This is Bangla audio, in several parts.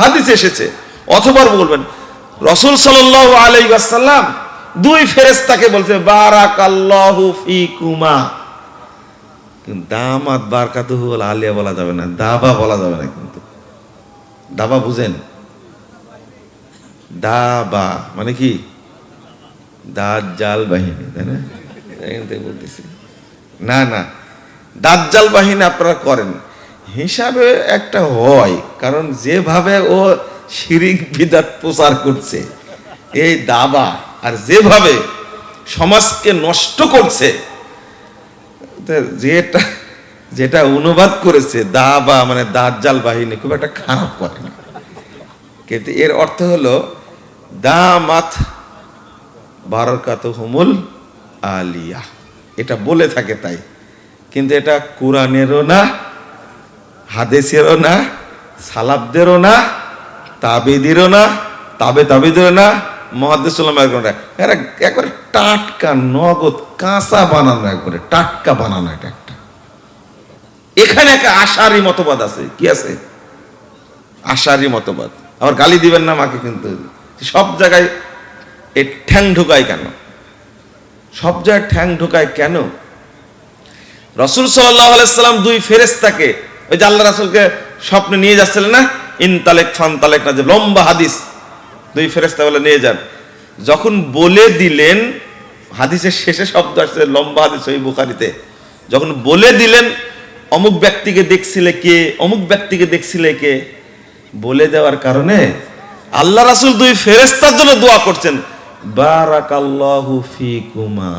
হাদিস এসেছে। অথবা বলবেন, রসুল সাল্লাহ আলাইসাল্লাম দুই ফেরেস্তাকে বলছে, বারাকাল্লাহু ফিকুমা। কিন্তু দামাত বারকাতুহু বলে আলিয়া বলা যাবে না, দাবা বলা যাবে না কিন্তু। দাবা বুঝেন? দাবা মানে কি? দাজ্জাল বাহিনী, তাই না? বলতেছি। না না, দাজ্জাল বাহিনী আপনারা করেন। হিসাবে একটা হয়, কারণ যেভাবে ও শিরিক বিদাত প্রচার করছে, এই দাবা আর যেভাবে সমাজকে নষ্ট করছে যেটা যেটা অনুবাদ করেছে, দাবা মানে দাজ্জাল বাহিনী খুব একটা খারাপ না। কিন্তু এর অর্থ হলো, দামাত বারকাত হুমুল আলিয়া। এটা বলে থাকে তাই, কিন্তু এটা কোরআনেরও না হাদেসেরও না সালাবদেরও না, তাবেদেরও না, তাবে তাবেদেরও না মহাদেশুল্লাম এরা একবারে টাটকা, নগদ, কাঁচা বানানো একবারে, টাটকা বানানো এটা একটা। এখানে একটা আশারি মতবাদ আছে। কি আছে? আশারি মতবাদ। আবার গালি দিবেন না মাকে কিন্তু। সব জায়গায় এই ঠ্যাং ঢুকায় কেন? সব জায়গায় ঠ্যাং ঢুকায় কেন? রসুল সাল্লাম দুই ফেরেস্তাকে ওই যে আল্লাহ রাসুলকে স্বপ্নে নিয়ে যাচ্ছিলেন না? ইন তালেক ফান তালেক না, যে লম্বা হাদিস। দুই ফেরেস্তা বলে, নিয়ে যান। যখন বলে দিলেন, হাদিসের শেষে শব্দ আসছে, লম্বা হাদিস ওই বুখারিতে। যখন বলে দিলেন, অমুক ব্যক্তিকে দেখছিলে কে? অমুক ব্যক্তিকে দেখছিলে কে? বলে দেওয়ার কারণে আল্লাহ রাসুল দুই ফেরেস্তার জন্য দোয়া করছেন, বারাকাল্লাহু ফিকুমা।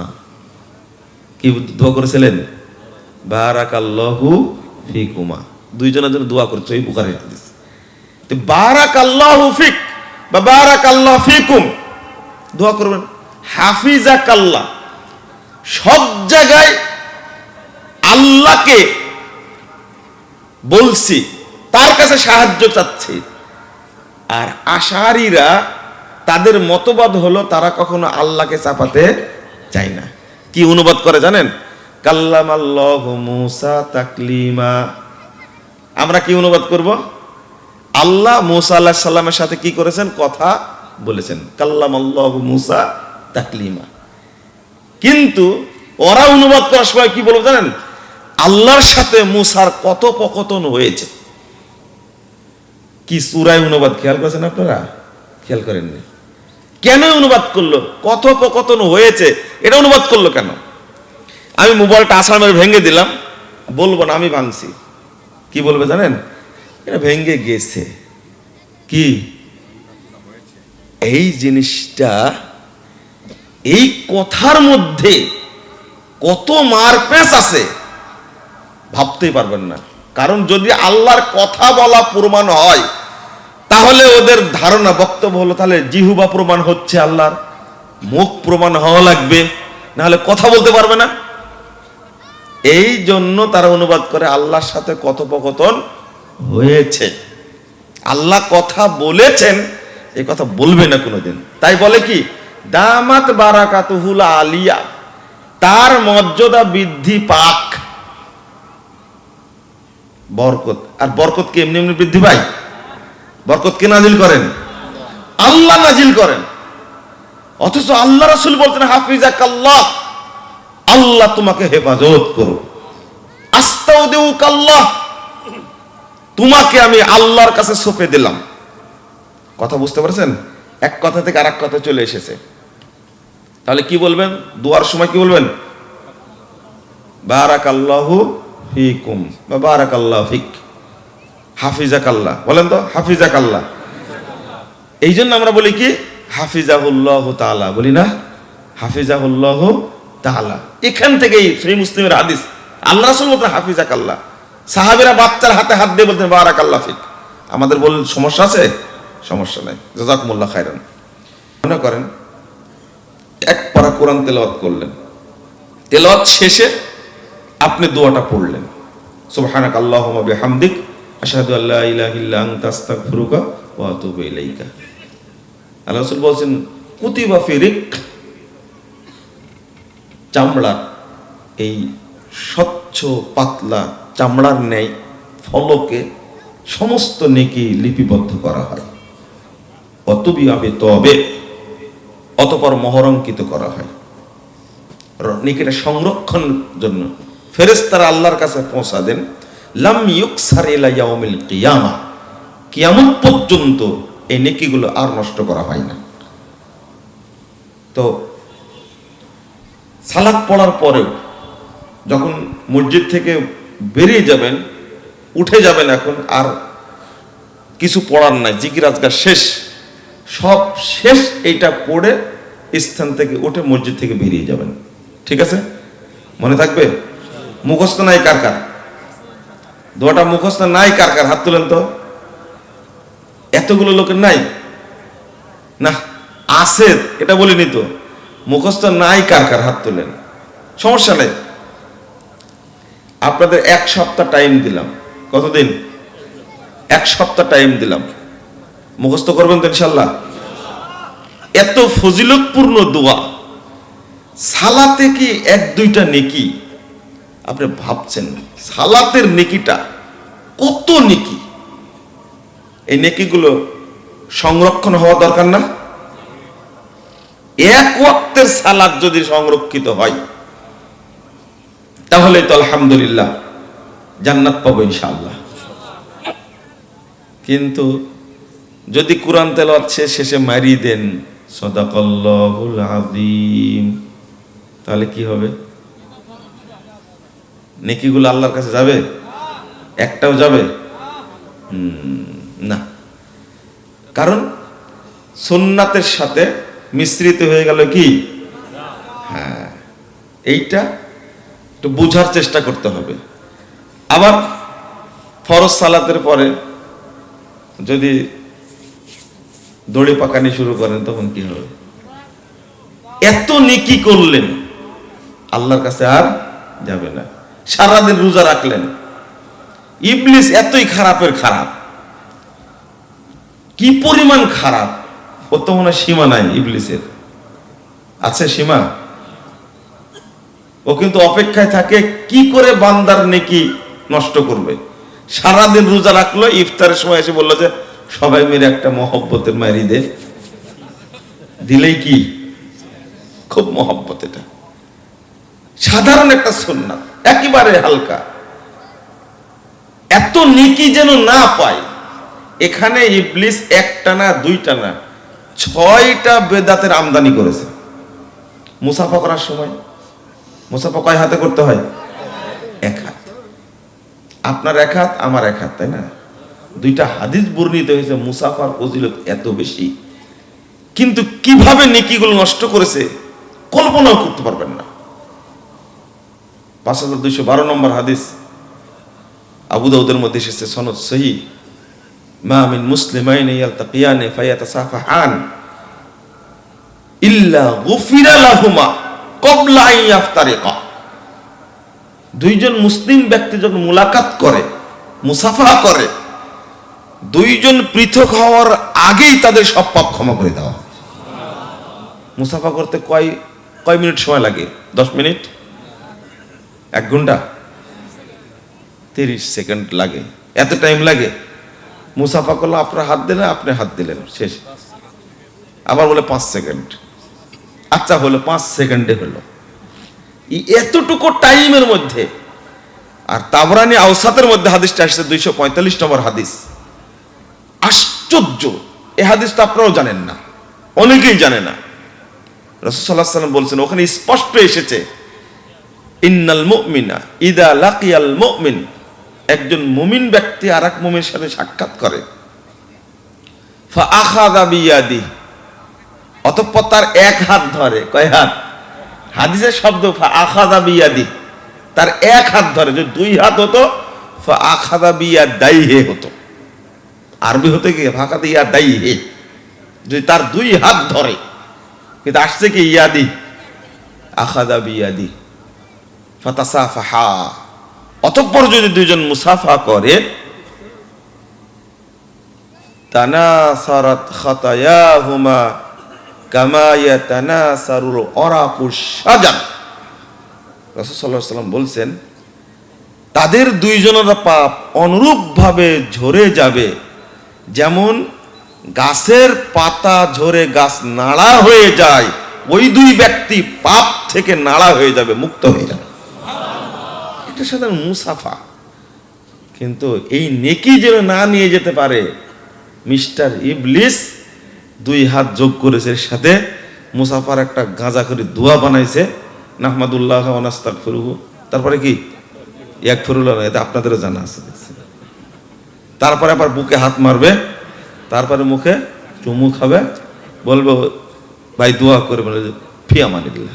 কি দোয়া করেছিলেন? বারাকাল্লাহু ফিকুমা। দুইজনের জন্য দোয়া করছে ওই বুখারী হাদিস। তো বারাকাল্লাহু ফিক বা বারাকাল্লাহ ফিকুম। দোয়া করবেন। সব জায়গায় আল্লাহকে বলছি, তার কাছে সাহায্য চাচ্ছি। আর আশারিরা তাদের মতবাদ হলো, তারা কখনো আল্লাহকে চাপাতে চায় না। কি অনুবাদ করে জানেন? কাল্লাম মুসা তাকলিমা। আমরা কি অনুবাদ করব? আল্লাহ মুসা আল্লাহ সাল্লামের সাথে কি করেছেন? কথা বলেছেন। কাল্লাম আল্লাহ মুসা তাকলিমা। কিন্তু ওরা অনুবাদ করার সময় কি বলব জানেন? আল্লাহর সাথে মুসার কথোপকথন হয়েছে। কি সুরায় অনুবাদ খেয়াল করেছেন আপনারা? খেয়াল করেননি। কেন অনুবাদ করল? কথোপকথন হয়েছে। এটা অনুবাদ করল কেন? আমি মোবাইলটা আসামের ভেঙে দিলাম। বলব না, আমি ভাঙছি। কি বলবে জানেন? এটা ভেঙে গেছে। কি? এই জিনিসটা, এই কথার মধ্যে কত মারপেস আছে, ভাবতেই পারবেন না। কারণ যদি আল্লাহর কথা বলা প্রমাণ হয়, তাহলে ওদের ধারণা, বক্তব্য হলো তাহলে জিহুবা প্রমাণ হচ্ছে আল্লাহর, মুখ প্রমাণ হওয়া লাগবে। নাহলে কথা বলতে পারবে না। এই জন্য তারা অনুবাদ করে আল্লাহর সাথে কথোপকথন হয়েছে। আল্লাহ কথা বলেছেন, এই কথা বলবে না কোনোদিন। তাই বলে কি? দামাত বারাকাতুহুল আলিয়া, তার মর্যাদা বৃদ্ধি পাক। বরকত। আর বরকত কি এমনি এমনি বৃদ্ধি পায়? বরকত কে নাজিল করেন? আল্লাহ নাজিল করেন। অথচ আল্লাহ রাসূল বলতেন হাফিজা কাল্লাহ আল্লাহ তোমাকে হেফাজত করো আস্তাউদেউ কাল্লাহ। তোমাকে আমি আল্লাহর কাছে সঁপে দিলাম। কথা বুঝতে পারছেন? এক কথা থেকে আরেক কথা চলে এসেছে। তাহলে কি বলবেন? দুয়ার সময় কি বলবেন? বারাক আল্লাহু ফিকুম বা বারাক আল্লাহ ফিক। হাফিজাক আল্লাহ বলেন তো হাফিজাক আল্লাহ এই জন্য আমরা বলি কি? হাফিজাহুল্লাহ তাআলা। বলি না? হাফিজাহুল্লাহ তাআলা। এখান থেকেই সেই মুসলিমের হাদিস। আল্লাহ রাসূল বলতেন হাফিজাক আল্লাহ সাহাবীরা বাচ্চার হাতে হাত দিয়ে বলতেন বারাক আল্লাহ ফিক। আমাদের বল সমস্যা আছে? সমস্যা নাই। জাজাকুমুল্লাহ খায়রান। মনে করেন, এক পারা কোরআন তেলাওয়াত করলেন। তেলাওয়াত শেষে আপনি দোয়াটা পড়লেন। সুবহানাক আল্লাহুম্মা বিহামদিক, আশহাদু আল্লা ইলাহা ইল্লা আনতা, আস্তাগফিরুকা ওয়া আতুবু ইলাইকা। আল্লাহ রাসূল বলেন কুতিবা ফিরিক চামড়ার এই স্বচ্ছ, পাতলা চামড়ার ন্যায় ফলকে সমস্ত নেকি লিপিবদ্ধ করা হয়। অতবি আবে তবে, অতপর মহরঙ্কিত করা হয়। নেকিটা সংরক্ষণের জন্য ফেরেশতারা আল্লাহর কাছে পৌঁছা দেন, লাম ইউকসার ইলা ইয়াউমিল কিয়ামা। কিয়ামত পর্যন্ত এই নেকিগুলো আর নষ্ট করা হয় না। তো সালাদ পড়ার পরেও যখন মসজিদ থেকে বেরিয়ে যাবেন, উঠে যাবেন এখন, আর কিছু পড়ার নাই, জিকির আজকার শেষ, সব শেষ এইটা পড়ে স্থান থেকে উঠে মসজিদ থেকে বেরিয়ে যাবেন। ঠিক আছে? মনে থাকবে? মুখস্থ নাই কার কার? দোয়াটা মুখস্থ নাই কার কার? হাত তুলেন তো। এতগুলো লোকের নাই? না, আছে, এটা বলিনি তো। মুখস্থ নাই কার কার হাত তুলেন। সমস্যা নেই। আপনাদের এক সপ্তাহ টাইম দিলাম। কতদিন? এক সপ্তাহ টাইম দিলাম। মুখস্থ করবেন তো ইনশাল্লাহ। এত ফজিলতপূর্ণ দোয়া। সালাতে কি এক, দুইটা নেকি? আপনি ভাবছেন, সালাতের নেকিটা কত নেকি? এই নেকিগুলো সংরক্ষণ হওয়া দরকার না? এক ওয়াক্তের সালাদ যদি সংরক্ষিত হয় তাহলে তো আলহামদুলিল্লাহ জান্নাত পাবো ইনশাআল্লাহ। কিন্তু যদি কোরআন তেলাওয়াত শেষ মারিয়ে দেন, সদাকল্লাহুল আযীম, তাহলে কি হবে? নেকিগুলো আল্লাহর কাছে যাবে? একটাও যাবে? না। কারণ সুন্নাতের সাথে মিশ্রিত হয়ে গেল কি? হ্যাঁ এইটা একটু বোঝার চেষ্টা করতে হবে। আবার ফরজ সালাতের পরে যদি দড়ি পাকানি শুরু করেন, তখন কি হবে? এত নেকি করলেন, আল্লাহর কাছে আর যাবে না। সারাদিন রোজা রাখলেন। ইবলিস এতই খারাপের খারাপ। কি পরিমাণ খারাপ? ও তো মনে সীমা নাই ইবলিসের। আছে সীমা? ও কিন্তু অপেক্ষায় থাকে কি করে বান্দার নেকি নষ্ট করবে। সারাদিন রোজা রাখল, ইফতারের সময় এসে বলল যে, সবাই মিলে একটা মহব্বতের মারি দে। দিলেই কি? খুব মহব্বত এটা। সাধারণ একটা সুন্নাত, একেবারে হালকা। এত নেকি যেন না পায়, এখানে ইবলিস একটা না দুইটা না ছয়টা বেদাতের আমদানি করেছে। মুসাফা করার সময়? মুসাফা কয় হাতে করতে হয়? এক হাত। আপনার এক হাত, আমার এক হাত, তাই না? দুইটা হাদিস বর্ণিত হয়েছে, মুসাফার ফজিলত এত বেশি। কিন্তু কীভাবে নেকিগুলো নষ্ট করেছে, কল্পনাও করতে পারবেন না। পাঁচ হাজার দুইশো বারো নম্বর হাদিস আবু দাউদের মধ্যে এসেছে সনদ সহি। মা মিন মুসলিমাইন ইয়ালতাকিয়ানে ফায়াতাসাফাহান ইল্লা গুফিরা দুইজন মুসলিম ব্যক্তি যখন মুলাকাত করে, মুসাফা করে, দুইজন পৃথক হওয়ার আগেই তাদের সব পাপ ক্ষমা করে দেওয়া। মুসাফা করতে কয় কয় মিনিট সময় লাগে? দশ মিনিট? এক ঘণ্টা? তিরিশ সেকেন্ড লাগে। এত টাইম লাগে? মুসাফা করল, আপনার হাত দিলেন, আপনি হাত দিলেন। শেষ। আবার বলে, পাঁচ সেকেন্ড। আচ্ছা হলো, পাঁচ সেকেন্ডে হলো। এতটুকু টাইমের মধ্যে, আর তাবরানি আউসাতের মধ্যে হাদিসটা আসছে, দুইশো পঁয়তাল্লিশ নম্বর হাদিস। আশ্চর্য! এ হাদিস তো আপনারাও জানেন না, অনেকেই জানে না। রসুল্লাহ সাল্লাম বলছেন, ওখানে স্পষ্ট এসেছে, ইন্নাল মুমিনা ইদা লাকিয়াল মুমিন। একজন মুমিন ব্যক্তি আর এক মুমিনের সাথে সাক্ষাৎ করে। অতঃপর তার এক হাত ধরে। কয় হাত? হাদিসের শব্দ তার এক হাত ধরে। যদি দুই হাত হতো হতো। আরবি হতে কি ফাঁকাতে ইয়া দাই হে যদি তার দুই হাত ধরে, কিন্তু আসছে কি ইয়াদি? আখাদা বিয়াদি। ফাতাসাফাহা অতঃপর যদি দুইজন মুসাফা করে বলছেন, তাদের দুইজনের পাপ অনুরূপভাবে ঝরে যাবে। যেমন গাছের পাতা ঝরে গাছ নাড়া হয়ে যায়, ওই দুই ব্যক্তি পাপ থেকে নাড়া হয়ে যাবে, মুক্ত হয়ে যাবে। এটা সাধারণ মুসাফা। কিন্তু এই নেকি যেন না নিয়ে যেতে পারে, মিস্টার ইবলিস দুই হাত যোগ করেছে এর সাথে মুসাফার একটা গাঁজা করে দোয়া বানাইছে, নাহমাদুল্লাহ অনাস্তাক ফিরুহু তারপরে কি? এক ফিরুল্লাহ এটা আপনাদেরও জানা আছে। তারপরে আবার বুকে হাত মারবে, তারপরে মুখে চুমু খাবে, বলবে, ভাই, দোয়া করে বলে ফিয়া মারি দিল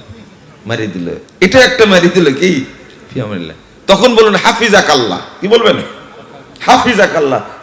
মারি দিল। এটা একটা মারি দিল কি? ফিয়া মারিল্লা তখন বলুন হাফিজা কাল্লা কি বলবেন? হাফিজা কাল্লা